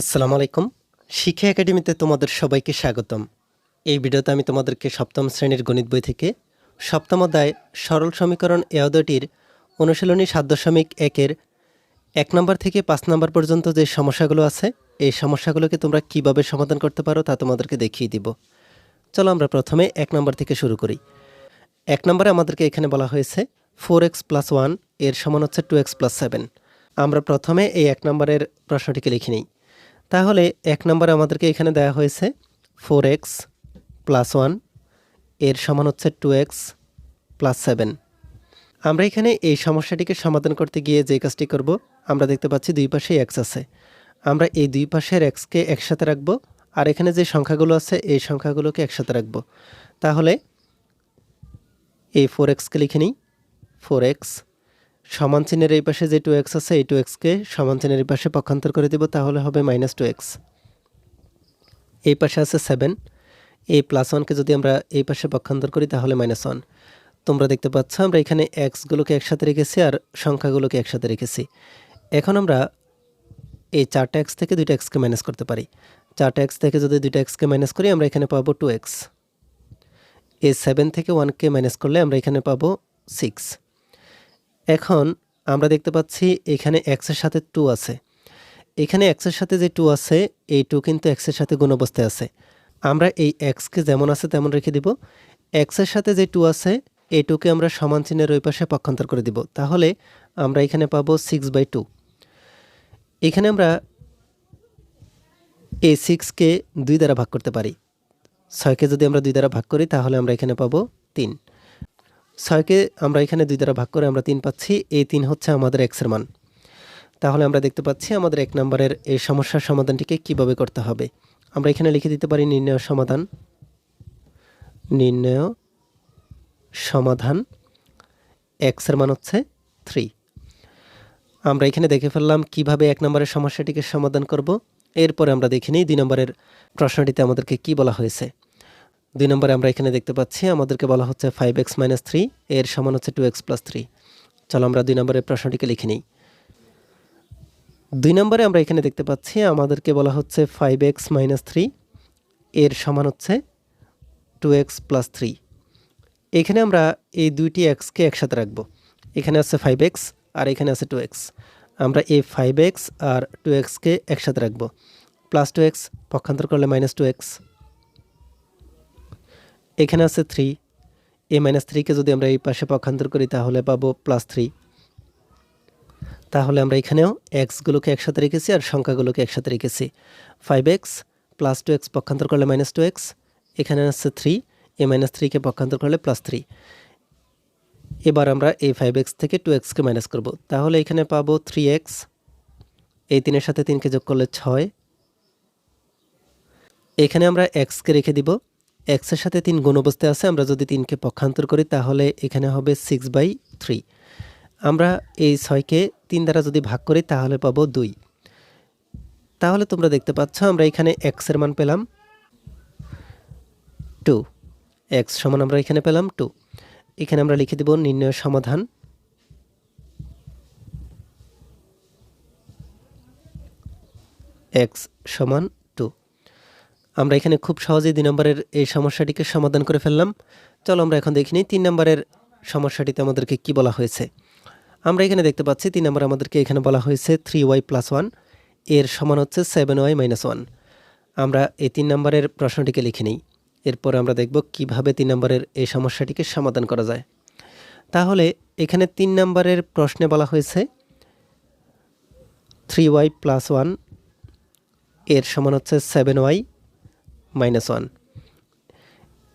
আসসালামু আলাইকুম। শিক্ষা একাডেমিতে তোমাদের সবাইকে স্বাগতম। এই ভিডিওতে আমি তোমাদেরকে সপ্তম শ্রেণির গণিত বই থেকে সপ্তম অধ্যায় সরল সমীকরণ এ অধ্যায়টির অনুশীলনী সাত দশমিক একের এক নম্বর থেকে পাঁচ নম্বর পর্যন্ত যে সমস্যাগুলো আছে, এই সমস্যাগুলোকে তোমরা কীভাবে সমাধান করতে পারো তা তোমাদেরকে দেখিয়ে দিব। চলো আমরা প্রথমে এক নম্বর থেকে শুরু করি। এক নম্বরে আমাদেরকে এখানে বলা হয়েছে, ফোর এক্স প্লাস ওয়ানের সমান হচ্ছে টু এক্স প্লাস সেভেন। আমরা প্রথমে এই এক নম্বরের প্রশ্নটিকে লিখে নিই। তাহলে এক নম্বরে আমাদেরকে এখানে দেওয়া হয়েছে ফোর এক্স প্লাস ওয়ানের সমান হচ্ছে টু এক্স প্লাস সেভেন আমরা এখানে এই সমস্যাটিকে সমাধান করতে গিয়ে যে কাজটি করব, আমরা দেখতে পাচ্ছি দুই পাশে এক্স আছে। আমরা এই দুই পাশের এক্সকে একসাথে রাখব, আর এখানে যে সংখ্যাগুলো আছে, এই সংখ্যাগুলোকে একসাথে রাখব। তাহলে এই ফোর এক্সকে লিখে নিই ফোর এক্স সমান চিহ্নের এই পাশে যে টু এক্স আছে, এই টু এক্সকে সমান চিহ্নের এই পাশে পক্ষান্তর করে দেব, তাহলে হবে মাইনাস টু এক্স এই পাশে আছে সেভেন এই প্লাস ওয়ানকে যদি আমরা এই পাশে পক্ষান্তর করি, তাহলে মাইনাস ওয়ান তোমরা দেখতে পাচ্ছ, আমরা এখানে এক্সগুলোকে একসাথে রেখেছি আর সংখ্যাগুলোকে একসাথে রেখেছি। এখন আমরা এই চারটা এক্স থেকে দুইটা এক্সকে মাইনাস করতে পারি। চারটা এক্স থেকে যদি দুইটা এক্সকে মাইনাস করি, আমরা এখানে পাবো টু এক্স এই সেভেন থেকে ওয়ানকে মাইনাস করলে আমরা এখানে পাবো সিক্স এখন আমরা দেখতে পাচ্ছি এখানে এক্সের সাথে টু আছে। এখানে এক্সের সাথে যে টু আছে, এই টু কিন্তু এক্সের সাথে গুণ অবস্থায় আছে। আমরা এই এক্সকে যেমন আছে তেমন রেখে দিব। এক্সের সাথে যে টু আছে, এই টুকে আমরা সমান চিহ্নের ওই পাশে পক্ষান্তর করে দিব। তাহলে আমরা এখানে পাবো সিক্স বাই টু এখানে আমরা এই সিক্সকে দুই দ্বারা ভাগ করতে পারি। ছয়কে যদি আমরা দুই দ্বারা ভাগ করি, তাহলে আমরা এখানে পাবো তিন। ছয়কে আমরা এখানে দুই দ্বারা ভাগ করে আমরা তিন পাচ্ছি। এই তিন হচ্ছে আমাদের এক্সের মান। তাহলে আমরা দেখতে পাচ্ছি আমাদের এক নম্বরের এই সমস্যার সমাধানটিকে কীভাবে করতে হবে। আমরা এখানে লিখে দিতে পারি নির্ণয় সমাধান। নির্ণয় সমাধান এক্সের মান হচ্ছে থ্রি আমরা এখানে দেখে ফেললাম কীভাবে এক নম্বরের সমস্যাটিকে সমাধান করব। এরপরে আমরা দেখে নিই দুই নম্বরের প্রশ্নটিতে আমাদেরকে কি বলা হয়েছে। দুই নম্বরে আমরা এখানে দেখতে পাচ্ছি, আমাদেরকে বলা হচ্ছে ফাইভ এক্স মাইনাস থ্রি এর সমান হচ্ছে টু এক্স প্লাস থ্রি চলো আমরা দুই নম্বরের প্রশ্নটিকে লিখে নিই। দুই নম্বরে আমরা এখানে দেখতে পাচ্ছি, আমাদেরকে বলা হচ্ছে ফাইভ এক্স মাইনাস থ্রি এর সমান হচ্ছে টু এক্স প্লাস থ্রি এখানে আমরা এই দুইটি এক্সকে একসাথে রাখব। এখানে আছে ফাইভ এক্স আর এখানে আছে টু এক্স আমরা এই ফাইভ এক্স আর টু এক্সকে একসাথে রাখব। প্লাস টু এক্স পক্ষান্তর করলে মাইনাস টু এক্স এখানে আছে থ্রি এ মাইনাস থ্রিকে যদি আমরা এই পাশে পক্ষান্তর করি, তাহলে পাবো প্লাস থ্রি তাহলে আমরা এখানেও এক্সগুলোকে একসাথে রেখেছি আর সংখ্যাগুলোকে একসাথে রেখেছি। Five X plus two X পক্ষান্তর করলে মাইনাস টু এক্স এখানে আছে থ্রি এ মাইনাস থ্রিকে পক্ষান্তর করলে প্লাস থ্রি এবার আমরা এই ফাইভ এক্স থেকে টু এক্সকে মাইনাস করব। তাহলে এখানে পাবো থ্রি এক্স এই তিনের সাথে তিনকে যোগ করলে ছয়। এখানে আমরা এক্সকে রেখে দিব। এক্সের সাথে তিন গুণ অবস্থায় আছে, আমরা যদি তিনকে পক্ষান্তর করি, তাহলে এখানে হবে সিক্স বাই থ্রি আমরা এই ছয়কে তিন দ্বারা যদি ভাগ করি, তাহলে পাবো দুই। তাহলে তোমরা দেখতে পাচ্ছ, আমরা এখানে এক্সের মান পেলাম টু এক্স সমান আমরা এখানে পেলাম টু এখানে আমরা লিখে দেব নির্ণয় সমাধান। এক্স সমান আমরা এখানে খুব সহজেই দুই নম্বরের এই সমস্যাটিকে সমাধান করে ফেললাম। চলো আমরা এখন দেখি নিই তিন নম্বরের সমস্যাটিতে আমাদেরকে কি বলা হয়েছে। আমরা এখানে দেখতে পাচ্ছি তিন নম্বর আমাদেরকে এখানে বলা হয়েছে থ্রি ওয়াই প্লাস ওয়ানের সমান হচ্ছে সেভেন ওয়াই মাইনাস ওয়ান আমরা এই তিন নম্বরের প্রশ্নটিকে লিখে নিই। এরপর আমরা দেখব কীভাবে তিন নম্বরের এই সমস্যাটিকে সমাধান করা যায়। তাহলে এখানে তিন নম্বরের প্রশ্নে বলা হয়েছে থ্রি ওয়াই প্লাস ওয়ানের সমান হচ্ছে সেভেন ওয়াই মাইনাস ওয়ান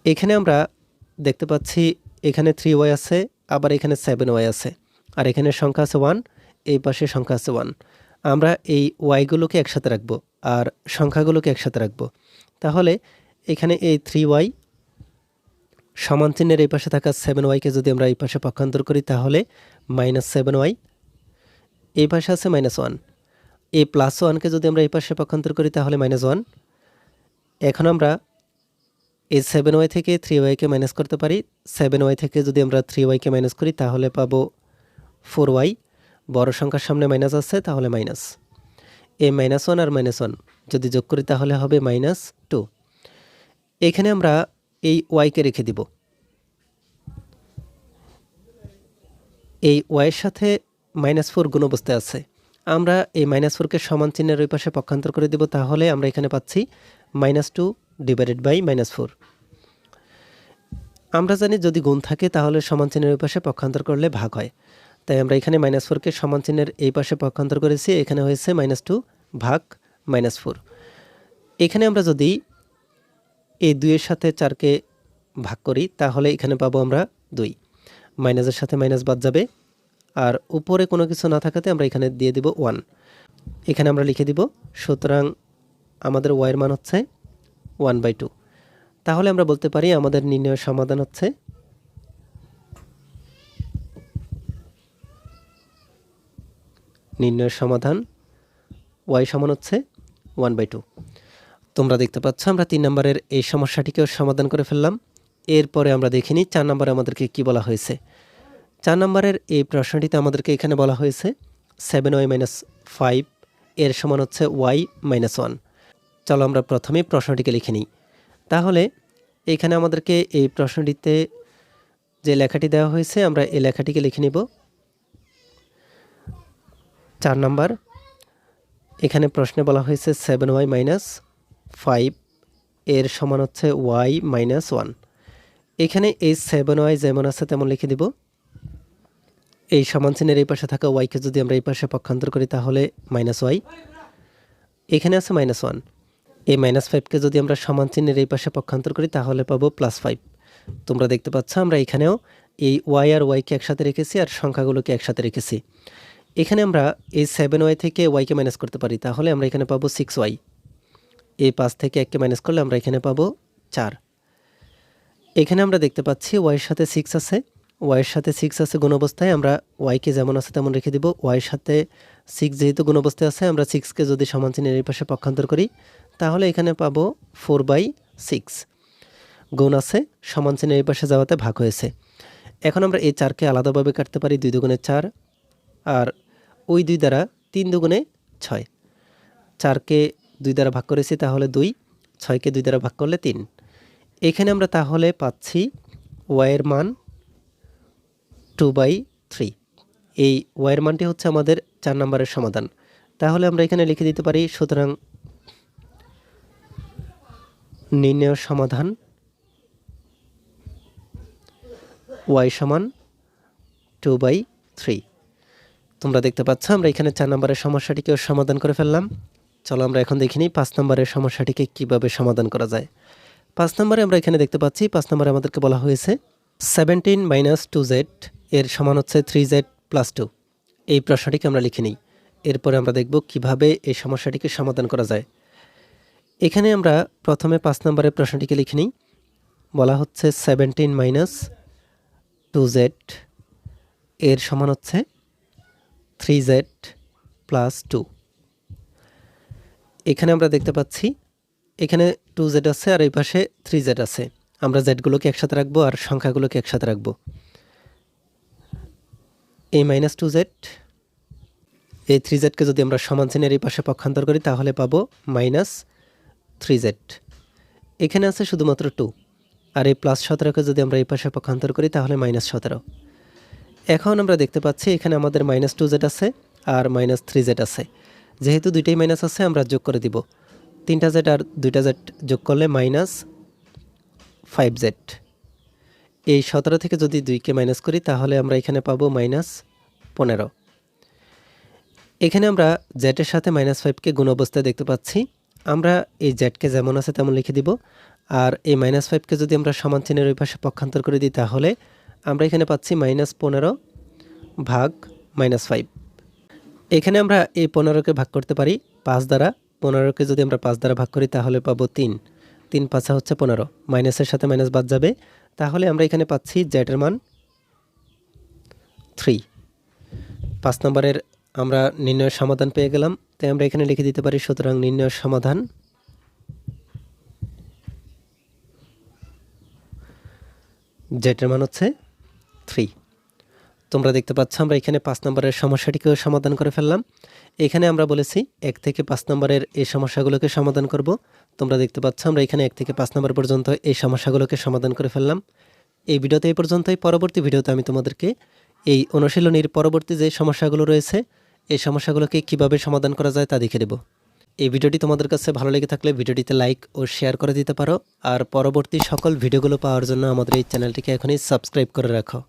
এখানে আমরা দেখতে পাচ্ছি এখানে থ্রি ওয়াই আছে, আবার এখানে সেভেন ওয়াই আছে। আর এখানে সংখ্যা আছে ওয়ান এই পাশে সংখ্যা আছে ওয়ান আমরা এই ওয়াইগুলোকে একসাথে রাখব, আর সংখ্যাগুলোকে একসাথে রাখব। তাহলে এখানে এই থ্রি ওয়াই সমান চিহ্নের এই পাশে থাকা সেভেন ওয়াইকে যদি আমরা এই পাশে পক্ষান্তর করি, তাহলে মাইনাস সেভেন ওয়াই এই পাশে আছে মাইনাস ওয়ান এই প্লাস ওয়ানকে যদি আমরা এই পাশে পক্ষান্তর করি, তাহলে মাইনাস ওয়ান এখন আমরা এই সেভেন ওয়াই থেকে থ্রি ওয়াইকে মাইনাস করতে পারি। সেভেন ওয়াই থেকে যদি আমরা থ্রি ওয়াইকে মাইনাস করি, তাহলে পাবো ফোর ওয়াই বড় সংখ্যার সামনে মাইনাস আছে, তাহলে মাইনাস এ মাইনাস ওয়ান আর মাইনাস ওয়ান যদি যোগ করি, তাহলে হবে মাইনাস টু এখানে আমরা এই ওয়াইকে রেখে দিব। এই ওয়াইয়ের সাথে মাইনাস ফোর গুণ অবস্থায় আছে। আমরা এই মাইনাস ফোরকে সমান চিহ্নের ওই পাশে পক্ষান্তর করে দেব, তাহলে আমরা এখানে পাচ্ছি minus two divided by minus four. আমরা জানি যদি গুণ থাকে তাহলে সমান চিহ্নের ওই পাশে পক্ষান্তর করলে ভাগ হয়। তাই আমরা এখানে মাইনাস ফোরকে সমান চিহ্নের এই পাশে পক্ষান্তর করেছি, এখানে হয়েছে মাইনাস টু ভাগ মাইনাস ফোর। এখানে আমরা যদি এই দুইয়ের সাথে চারকে ভাগ করি, তাহলে এখানে পাবো আমরা দুই। মাইনাসের সাথে মাইনাস বাদ যাবে, আর উপরে কোনো কিছু না থাকাতে আমরা এখানে দিয়ে দিব ওয়ান। এখানে আমরা লিখে দিব, সুতরাং আমাদের ওয়াইয়ের মান হচ্ছে ওয়ান বাই টু তাহলে আমরা বলতে পারি আমাদের নির্ণয়ের সমাধান হচ্ছে নির্ণয়ের সমাধান ওয়াই সমান হচ্ছে ওয়ান বাই টু তোমরা দেখতে পাচ্ছ, আমরা তিন নম্বরের এই সমস্যাটিকেও সমাধান করে ফেললাম। এরপরে আমরা দেখিনি চার নম্বরে আমাদেরকে কি বলা হয়েছে। চার নম্বরের এই প্রশ্নটিতে আমাদেরকে এখানে বলা হয়েছে সেভেন ওয়াই মাইনাস ফাইভ এর সমান হচ্ছে ওয়াই মাইনাস ওয়ান চলো আমরা প্রথমে প্রশ্নটিকে লিখে নিই। তাহলে এখানে আমাদেরকে এই প্রশ্নটিতে যে লেখাটি দেওয়া হয়েছে, আমরা এই লেখাটিকে লিখে নিব। চার নাম্বার, এখানে প্রশ্নে বলা হয়েছে সেভেন ওয়াই মাইনাস ফাইভ এর সমান হচ্ছে ওয়াই মাইনাস ওয়ান এখানে এই সেভেন ওয়াই যেমন আছে তেমন লিখে দিব। এই সমান চিহ্নের এই পাশে থাকা ওয়াইকে যদি আমরা এই পাশে পক্ষান্তর করি, তাহলে মাইনাস ওয়াই এখানে আছে মাইনাস ওয়ান এই মাইনাস ফাইভকে যদি আমরা সমান চিহ্নের এই পাশে পক্ষান্তর করি, তাহলে পাবো প্লাস ফাইভ তোমরা দেখতে পাচ্ছ, আমরা এখানেও এই ওয়াই আর ওয়াইকে একসাথে রেখেছি আর সংখ্যাগুলোকে একসাথে রেখেছি। এখানে আমরা এই সেভেন ওয়াই থেকে ওয়াইকে মাইনাস করতে পারি, তাহলে আমরা এখানে পাবো সিক্স ওয়াই এই পাঁচ থেকে এককে মাইনাস করলে আমরা এখানে পাবো চার। এখানে আমরা দেখতে পাচ্ছি ওয়াইয়ের সাথে সিক্স আছে। ওয়াইয়ের সাথে সিক্স আছে গুণ অবস্থায়, আমরা ওয়াইকে যেমন আছে তেমন রেখে দিব। ওয়াইয়ের সাথে সিক্স যেহেতু গুণ অবস্থায় আছে, আমরা সিক্সকে যদি সমান চিহ্নের এই পাশে পক্ষান্তর করি তাহলে এখানে পাবো ফোর বাই সিক্স গুণ আছে, সমান চিহ্নের এই পাশে যাওয়াতে ভাগ হয়েছে। এখন আমরা এই চারকে আলাদাভাবে কাটতে পারি, দুই দুগুণে চার, আর ওই দুই দ্বারা তিন দুগুণে ছয়। চারকে দুই দ্বারা ভাগ করেছি, তাহলে দুই, ছয়কে দুই দ্বারা ভাগ করলে তিন। এখানে আমরা তাহলে পাচ্ছি ওয়াইয়ের মান টু বাই থ্রি এই ওয়াইয়ের মানটি হচ্ছে আমাদের চার নম্বরের সমাধান। তাহলে আমরা এখানে লিখে দিতে পারি, সুতরাং নির্ণয় সমাধান ওয়াই সমান টু বাই থ্রি। তোমরা দেখতে পাচ্ছ, আমরা এখানে চার নম্বরের সমস্যাটিকেও সমাধান করে ফেললাম। চলো আমরা এখন দেখিনি পাঁচ নম্বরের সমস্যাটিকে কীভাবে সমাধান করা যায়। পাঁচ নম্বরে আমরা এখানে দেখতে পাচ্ছি, পাঁচ নম্বরে আমাদেরকে বলা হয়েছে সেভেন্টিন মাইনাস টু জেড এর সমান হচ্ছে থ্রি জেড প্লাস টু এই প্রশ্নটিকে আমরা লিখে নিই। এরপরে আমরা দেখব কীভাবে এই সমস্যাটিকে সমাধান করা যায়। এখানে আমরা প্রথমে পাঁচ নম্বরের প্রশ্নটিকে লিখে নিই। বলা হচ্ছে সেভেন্টিন মাইনাস টু জেড এর সমান হচ্ছে থ্রি জেড প্লাস টু এখানে আমরা দেখতে পাচ্ছি, এখানে টু জেড আছে আর এই পাশে থ্রি জেড আছে। আমরা জেডগুলোকে একসাথে রাখব আর সংখ্যাগুলোকে একসাথে রাখব। এই মাইনাস টু জেড এই থ্রি জেডকে যদি আমরা সমান চিহ্নের এই পাশে পক্ষান্তর করি তাহলে পাবো মাইনাস থ্রি জেড। এখানে আছে শুধুমাত্র টু। আর এই প্লাস সতেরোকে যদি আমরা এই পাশে পক্ষান্তর করি, তাহলে মাইনাস সতেরো। এখন আমরা দেখতে পাচ্ছি এখানে আমাদের মাইনাস টু জেড আছে আর মাইনাস থ্রি জেড আছে। যেহেতু দুইটাই মাইনাস আছে, আমরা যোগ করে দিব। তিনটা জেড আর দুইটা জেড যোগ করলে মাইনাস ফাইভ জেড। এই সতেরো থেকে যদি দুইকে মাইনাস করি, তাহলে আমরা এখানে পাবো মাইনাস পনেরো। এখানে আমরা জেটের সাথে মাইনাস ফাইভকে গুণ অবস্থায় দেখতে পাচ্ছি। আমরা এই জেডকে যেমন আছে তেমন লিখে দিব। আর এই মাইনাস ফাইভকে যদি আমরা সমান চিহ্নের ওই পাশে পক্ষান্তর করে দিই তাহলে আমরা এখানে পাচ্ছি মাইনাস পনেরো ভাগ মাইনাস ফাইভ এখানে আমরা এই পনেরোকে ভাগ করতে পারি পাঁচ দ্বারা। পনেরোকে যদি আমরা পাঁচ দ্বারা ভাগ করি তাহলে পাবো তিন। তিন পাঁচা হচ্ছে পনেরো। মাইনাসের সাথে মাইনাস বাদ যাবে। তাহলে আমরা এখানে পাচ্ছি জেটের মান থ্রি পাঁচ নম্বরের আমরা নির্ণয়ের সমাধান পেয়ে গেলাম। তাই আমরা এখানে লিখে দিতে পারি, সুতরাং নির্ণয়ের সমাধান। জেটের মান হচ্ছে থ্রি তোমরা দেখতে পাচ্ছ, আমরা এখানে পাঁচ নম্বরের সমস্যাটিকেও সমাধান করে ফেললাম। এখানে আমরা বলেছি এক থেকে পাঁচ নম্বরের এই সমস্যাগুলোকে সমাধান করব। তোমরা দেখতে পাচ্ছ, আমরা এখানে এক থেকে পাঁচ নম্বর পর্যন্ত এই সমস্যাগুলোকে সমাধান করে ফেললাম। এই ভিডিওতে এই পর্যন্তই। পরবর্তী ভিডিওতে আমি তোমাদেরকে এই অনুশীলনীর পরবর্তী যে সমস্যাগুলো রয়েছে এই সমস্যাগুলোকে কীভাবে সমাধান করা যায় তা দেখে দেব এই ভিডিওটি তোমাদের কাছে ভালো লেগে থাকলে ভিডিওটিতে লাইক ও শেয়ার করে দিতে পারো। আর পরবর্তী সকল ভিডিওগুলো পাওয়ার জন্য আমাদের এই চ্যানেলটিকে এখনই সাবস্ক্রাইব করে রাখো।